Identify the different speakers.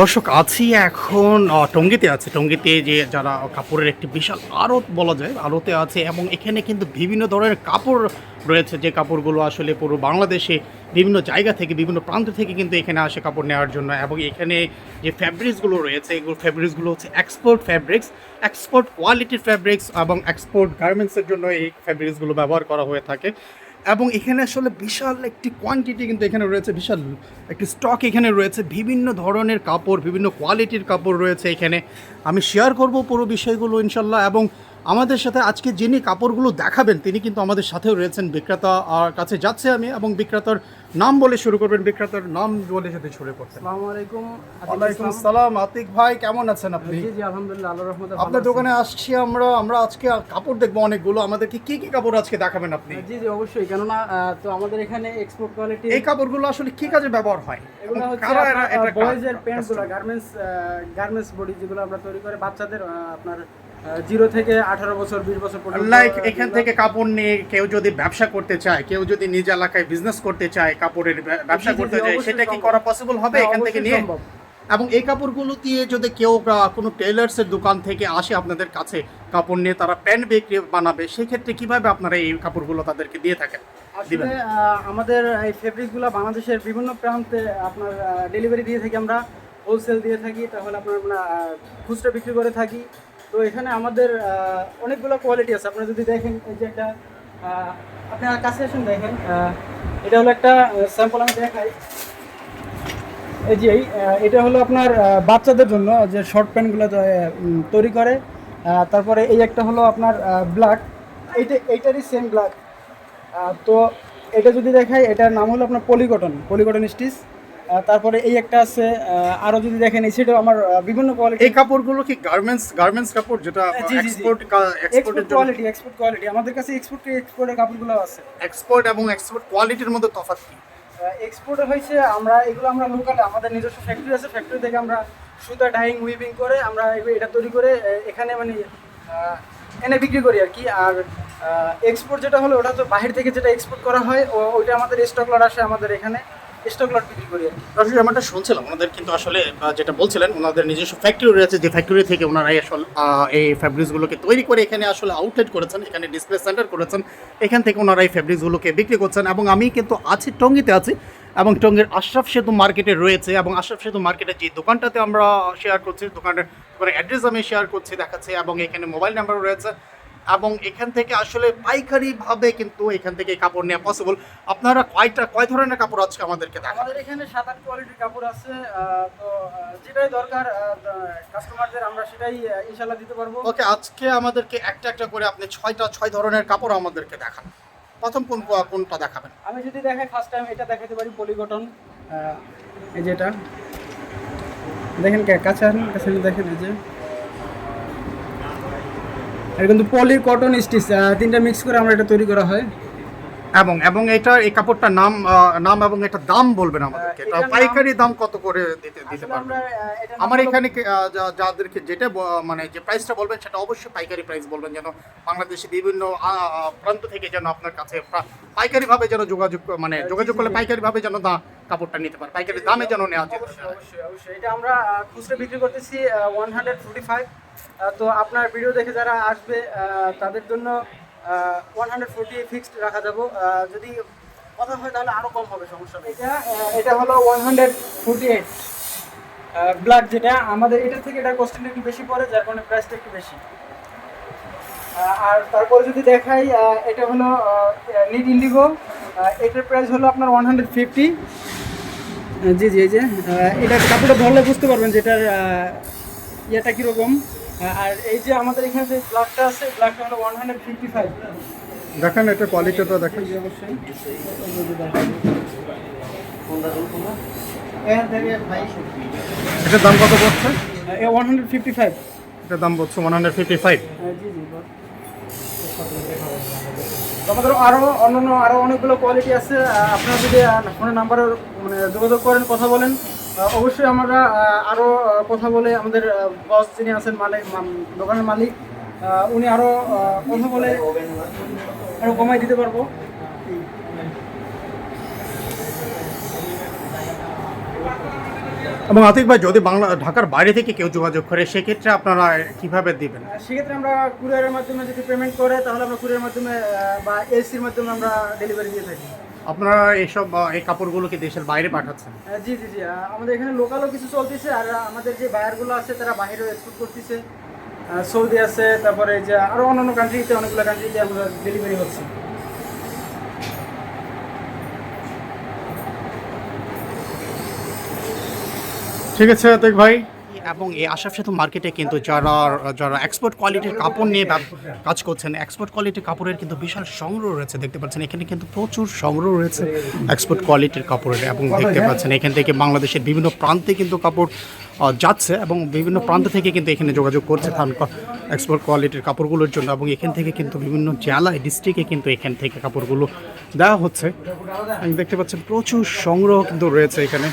Speaker 1: দর্শক, আছি এখন টঙ্গীতে আছে। টঙ্গিতে যে যারা কাপড়ের একটি বিশাল আড়ত বলা যায়, আড়তে আছে এবং এখানে কিন্তু বিভিন্ন ধরনের কাপড় রয়েছে। যে কাপড়গুলো আসলে পুরো বাংলাদেশে বিভিন্ন জায়গা থেকে, বিভিন্ন প্রান্ত থেকে কিন্তু এখানে আসে কাপড় নেওয়ার জন্য এবং এখানে যে ফ্যাব্রিক্সগুলো রয়েছে, এগুলো ফ্যাব্রিক্সগুলো হচ্ছে এক্সপোর্ট ফ্যাব্রিক্স এক্সপোর্ট কোয়ালিটির ফ্যাব্রিক্স এবং এক্সপোর্ট গার্মেন্টসের জন্য এই ফ্যাব্রিক্সগুলো ব্যবহার করা হয়ে থাকে। এবং এখানে আসলে বিশাল একটি কোয়ান্টিটি কিন্তু এখানে রয়েছে, বিশাল একটি স্টক এখানে রয়েছে। বিভিন্ন ধরনের কাপড়, বিভিন্ন কোয়ালিটির কাপড় রয়েছে এখানে। আমি শেয়ার করব পুরো বিষয়গুলো ইনশাল্লাহ এবং আমাদের সাথে আজকে যিনি কাপড়গুলো দেখাবেন তিনি কিন্তু আমাদের সাথেও রয়েছেন। বিক্রেতা আর কাছে যাচ্ছে আমি এবং বিক্রেতার নাম বলে শুরু করবেন। বিক্রেতার নাম বলে যদি শুরু
Speaker 2: আসসালামু আলাইকুম
Speaker 1: ওয়ালাইকুম আসসালাম আতিক ভাই কেমন আছেন আপনি?
Speaker 2: জি জি আলহামদুলিল্লাহ আল্লাহর রহমতে
Speaker 1: আপনার দোকানে আসছি আমরা আমরা আজকে কাপড় দেখব অনেকগুলো। আমাদেরকে কি কি কাপড় আজকে দেখাবেন আপনি?
Speaker 2: জি জি অবশ্যই। কেননা তো আমাদের এখানে এক্সপোর্ট কোয়ালিটি
Speaker 1: এই কাপড়গুলো আসলে কি কাজে ব্যবহার হয়?
Speaker 2: এগুলো হচ্ছে বয়েজের প্যান্টগুলো গার্মেন্টস গার্মেন্টস বডি যেগুলো আমরা তৈরি করে বাচ্চাদের আপনার জিরো থেকে আঠারো বছর বিশ বছর পর্যন্ত
Speaker 1: লাইক এখান থেকে কাপড় নিয়ে কেউ যদি ব্যবসা করতে চায় কেউ যদি নিজ এলাকায় বিজনেস করতে চায় কাপড়ের ব্যবসা করতে চায় সেটা কি করা পসিবল হবে
Speaker 2: হ্যাঁ,
Speaker 1: এখান থেকে নিয়ে? এবং এই কাপড়গুলো দিয়ে যদি কেউ কোনো টেলার্সের দোকান থেকে আসে আপনাদের কাছে কাপড় নিয়ে তারা প্যান্ট বিক্রি বানাবে সেক্ষেত্রে কীভাবে আপনারা এই কাপড়গুলো তাদেরকে দিয়ে থাকেন?
Speaker 2: আসলে আমাদের এই ফেব্রিকগুলো বাংলাদেশের বিভিন্ন প্রান্তে আপনার ডেলিভারি দিয়ে থাকি আমরা। হোলসেল দিয়ে থাকি তাহলে আপনার আমরা আহ, খুচরা বিক্রি করে থাকি। তো এখানে আমাদের অনেকগুলো কোয়ালিটি আছে। আপনারা যদি দেখেন এই যে একটা আপনার কাছে আসুন দেখেন এটা হলো একটা স্যাম্পল আমি দেখাই। এই যে এটা হলো আপনার বাচ্চাদের জন্য যে শর্ট প্যান্টগুলো তৈরি করে। তারপরে এই একটা হলো আপনার ব্ল্যাক এইটা এইটারই সেম ব্ল্যাক তো এটা যদি দেখাই এটার নাম হলো আপনার পলিকটন পলিকটন স্টিচ তারপরে এই একটা আছে আরও যদি দেখেন এই সেটাও আমার বিভিন্ন কোয়ালিটি
Speaker 1: এই কাপড়গুলো কি গার্মেন্টস গার্মেন্টস কাপড় যেটা। এক্সপোর্ট এক্সপোর্টের
Speaker 2: এক্সপোর্ট কোয়ালিটি এক্সপোর্ট কোয়ালিটি আমাদের কাছে এক্সপোর্ট এক্সপোর্টের কাপড়গুলো আছে।
Speaker 1: এক্সপোর্ট এবং এক্সপোর্ট কোয়ালিটির মধ্যে তফাৎ কি?
Speaker 2: এক্সপোর্ট হয়েছে আমরা এগুলো আমরা লোকালে আমাদের নিজস্ব ফ্যাক্টরি আছে। ফ্যাক্টরি থেকে আমরা সুতা ডাইং উইভিং করে আমরা এটা তৈরি করে এখানে মানে এনে বিক্রি করি আর কি। আর এক্সপোর্ট যেটা হলো ওটা তো বাহির থেকে যেটা এক্সপোর্ট করা হয় ওইটা আমাদের স্টক লট আসে আমাদের এখানে। স্টক
Speaker 1: শুনছিলাম, ওনাদের কিন্তু আসলে যেটা বলছিলেন, ওনাদের নিজস্ব ফ্যাক্টরি রয়েছে, যে ফ্যাক্টরি থেকে ওনারাই আসলে এই ফ্যাব্রিক্সগুলোকে তৈরি করে এখানে আসলে আউটলেট করেছেন, এখানে ডিসপ্লে সেন্টার করেছেন, এখান থেকে ওনারা এই ফ্যাব্রিক্সগুলোকে বিক্রি করছেন, এবং আমি কিন্তু আছি টঙ্গিতে আছি, এবং টঙ্গীর আশরাফ সেতু মার্কেটে রয়েছে, এবং আশরাফ সেতু মার্কেটের যে দোকানটাতে আমরা শেয়ার করছি, দোকানের দোকানের অ্যাড্রেস আমি শেয়ার করছি, দেখাচ্ছে, এবং এখানে মোবাইল নাম্বার রয়েছে। এবং এখান থেকে আসলে পাইকারিভাবে কিন্তু এখান থেকে কাপড় নেওয়া পসিবল আপনারা কয়টা কয় ধরনের কাপড় আজকে আমাদেরকে দেখান?
Speaker 2: আমাদের এখানে সাত আট কোয়ালিটির কাপড় আছে তো যেটাই দরকার কাস্টমারদের আমরা সেটাই আহ, ইনশাল্লাহ দিতে পারব।
Speaker 1: ওকে আজকে আমাদেরকে একটা একটা করে আপনি ছয়টা ছয় ধরনের কাপড় আমাদেরকে দেখান। প্রথম কোন কোনটা দেখাবেন?
Speaker 2: আমি যদি দেখাই ফার্স্ট টাইম এটা দেখাতে পারি পলিকটন এই যে এটা দেখেন কে কাছে দেখেন এই যে। এটা কিন্তু পলি কটন স্টিচ তিনটা মিক্স করে আমরা এটা তৈরি করা হয়।
Speaker 1: এবং এবং এটা এই কাপড়টার নাম নাম এবং এটা দাম বলবেন আমাদেরকে। এটা পাইকারি দাম কত করে দিতে দিতে পারবেন?
Speaker 2: আমরা
Speaker 1: এখানে যাদেরকে যেটা মানে যে প্রাইসটা বলবেন সেটা অবশ্যই পাইকারি প্রাইস বলবেন যেন বাংলাদেশে বিভিন্ন প্রান্ত থেকে যেন আপনার কাছে পাইকারিভাবে যেন যোগাযোগ মানে যোগাযোগ করলে পাইকারিভাবে যেন দা কাপড়টা নিতে পারে। পাইকারি দামে যেন নেওয়া যেতে
Speaker 2: অবশ্যই অবশ্যই এটা আমরা খুচরা বিক্রি করতেছি ওয়ান হান্ড্রেড ফোর্টি ফাইভ তো আপনার ভিডিও দেখে যারা আসবে তাদের জন্য ওয়ান হান্ড্রেড ফোর্টি ফিক্সড রাখা যাব। যদি কথা হয় তাহলে আরও কম হবে, সমস্যা নেই। এটা এটা হলো one hundred forty eight black যেটা। আমাদের এটার থেকে এটা কস্টিং একটু বেশি পড়ে, যার কারণে প্রাইসটা একটু বেশি। আর তারপরে যদি দেখাই এটা হলো নিট ইন্ডিগো এটার প্রাইস হলো আপনার ওয়ান হান্ড্রেড ফিফটি জি জি, এই যে এটা কাপড়টা ধরলে বুঝতে পারবেন যে এটার ইয়েটা কীরকম। আর এই যে আমাদের এখানে যে ব্ল্যাকটা আছে ব্ল্যাকটা হলো ওয়ান হান্ড্রেড ফিফটি ফাইভ
Speaker 1: দেখেন এটা কোয়ালিটিটা দেখেন।
Speaker 2: অবশ্যই।
Speaker 1: এটার দাম কত পড়ছে?
Speaker 2: ওয়ান হান্ড্রেড ফিফটি ফাইভ
Speaker 1: এটার দাম পড়ছে one hundred fifty five
Speaker 2: G G আমাদের আরও অন্যান্য আরও অনেকগুলো কোয়ালিটি আছে। আপনারা যদি ফোনের নাম্বারে মানে যোগাযোগ করেন কথা বলেন। অবশ্যই আমরা আরও কথা বলে আমাদের বস যিনি আছেন মালিক দোকানের মালিক উনি আরও কথা বলে আরও কমাই দিতে পারব।
Speaker 1: এবং আতিক ভাই যদি বাংলা ঢাকার বাইরে থেকে কেউ যোগাযোগ করে সেক্ষেত্রে আপনারা কীভাবে দিবেন?
Speaker 2: সেক্ষেত্রে আমরা কুরিয়ারের মাধ্যমে যদি পেমেন্ট করে তাহলে আমরা কুরিয়ারের মাধ্যমে বা এসির মাধ্যমে আমরা ডেলিভারি দিয়ে থাকি।
Speaker 1: আপনারা এইসব এই কাপড়গুলোকে দেশের বাইরে পাঠাচ্ছেন?
Speaker 2: জি জি জি। আমাদের এখানে লোকালও কিছু চলতেছে আর আমাদের যে বায়ারগুলো আছে তারা বাইরেও এক্সপোর্ট করতেছে। সৌদি আছে তারপরে যে আরও অন্যান্য কান্ট্রিতে অনেকগুলো কান্ট্রিতে আমরা ডেলিভারি হচ্ছে।
Speaker 1: ঠিক আছে আতিক ভাই। এবং এই আশাফ সেতু মার্কেটে কিন্তু যারা যারা এক্সপোর্ট কোয়ালিটির কাপড় নিয়ে কাজ করছেন এক্সপোর্ট কোয়ালিটির কাপড়ের কিন্তু বিশাল সংগ্রহ রয়েছে, দেখতে পাচ্ছেন। এখানে কিন্তু প্রচুর সংগ্রহ রয়েছে এক্সপোর্ট কোয়ালিটির কাপড়ের এবং দেখতে পাচ্ছেন, এখান থেকে বাংলাদেশের বিভিন্ন প্রান্তে কিন্তু কাপড় যাচ্ছে এবং বিভিন্ন প্রান্ত থেকে কিন্তু এখানে যোগাযোগ করছে এক্সপোর্ট কোয়ালিটির কাপড়গুলোর জন্য এবং এখান থেকে কিন্তু বিভিন্ন জেলায় ডিস্ট্রিক্টে কিন্তু এখান থেকে কাপড়গুলো দেওয়া হচ্ছে। দেখতে পাচ্ছেন, প্রচুর সংগ্রহ কিন্তু রয়েছে এখানে।